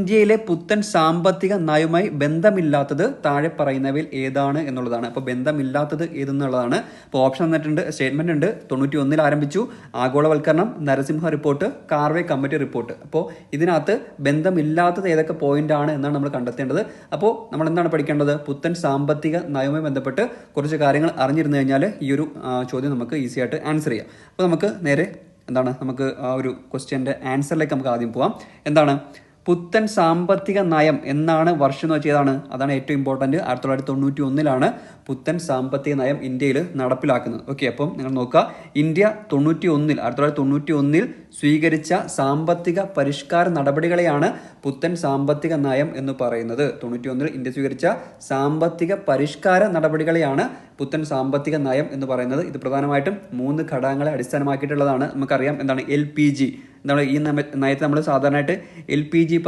ഇന്ത്യയിലെ പുത്തൻ സാമ്പത്തിക നയവുമായി ബന്ധമില്ലാത്തത് താഴെ പറയുന്നവയിൽ ഏതാണ് എന്നുള്ളതാണ്. അപ്പോൾ ബന്ധമില്ലാത്തത് ഏതെന്നുള്ളതാണ്. അപ്പോൾ ഓപ്ഷൻ തന്നിട്ടുണ്ട് സ്റ്റേറ്റ്മെന്റ് ഉണ്ട് തൊണ്ണൂറ്റി ഒന്നിൽ ആരംഭിച്ചു. ആഗോളവൽക്കരണം Narasimha report Karve committee report അപ്പോൾ ഇതിനകത്ത് ബന്ധമില്ലാത്തത് ഏതൊക്കെ പോയിന്റ് ആണ് എന്നാണ് നമ്മൾ കണ്ടെത്തേണ്ടത്. അപ്പോൾ നമ്മൾ എന്താണ് പഠിക്കേണ്ടത്? പുത്തൻ സാമ്പത്തിക നയവുമായി ബന്ധപ്പെട്ട് കുറച്ച് കാര്യങ്ങൾ അറിഞ്ഞിരുന്നു കഴിഞ്ഞാൽ ഈ ഒരു ചോദ്യം നമുക്ക് ഈസി ആയിട്ട് ആൻസർ ചെയ്യാം. അപ്പോൾ നമുക്ക് നേരെ എന്താണ്? നമുക്ക് ആ ഒരു ക്വസ്റ്റ്യന്റെ ആൻസറിലേക്ക് നമുക്ക് ആദ്യം പോവാം. എന്താണ്? പുത്തൻ സാമ്പത്തിക നയം എന്നാണ് വർഷം എന്ന് വെച്ചതാണ് അതാണ് ഏറ്റവും ഇമ്പോർട്ടന്റ് ആയിരത്തി തൊള്ളായിരത്തി തൊണ്ണൂറ്റി ഒന്നിലാണ് പുത്തൻ സാമ്പത്തിക നയം ഇന്ത്യയിൽ നടപ്പിലാക്കുന്നത്. ഓക്കെ അപ്പം നിങ്ങൾ നോക്കുക. ഇന്ത്യ തൊണ്ണൂറ്റി ഒന്നിൽ ആയിരത്തി തൊള്ളായിരത്തി തൊണ്ണൂറ്റി ഒന്നിൽ സ്വീകരിച്ച സാമ്പത്തിക പരിഷ്കാര നടപടികളെയാണ് പുത്തൻ സാമ്പത്തിക നയം എന്ന് പറയുന്നത്. തൊണ്ണൂറ്റി ഒന്നിൽ ഇന്ത്യ സ്വീകരിച്ച സാമ്പത്തിക പരിഷ്കാര നടപടികളെയാണ് പുത്തൻ സാമ്പത്തിക നയം എന്ന് പറയുന്നത്. ഇത് പ്രധാനമായിട്ടും മൂന്ന് ഘടകങ്ങളെ അടിസ്ഥാനമാക്കിയിട്ടുള്ളതാണ്. നമുക്കറിയാം എന്താണ്? L P G. എന്താണ് ഈ നയത്തെ നമ്മൾ സാധാരണയായിട്ട് എൽ പി ജി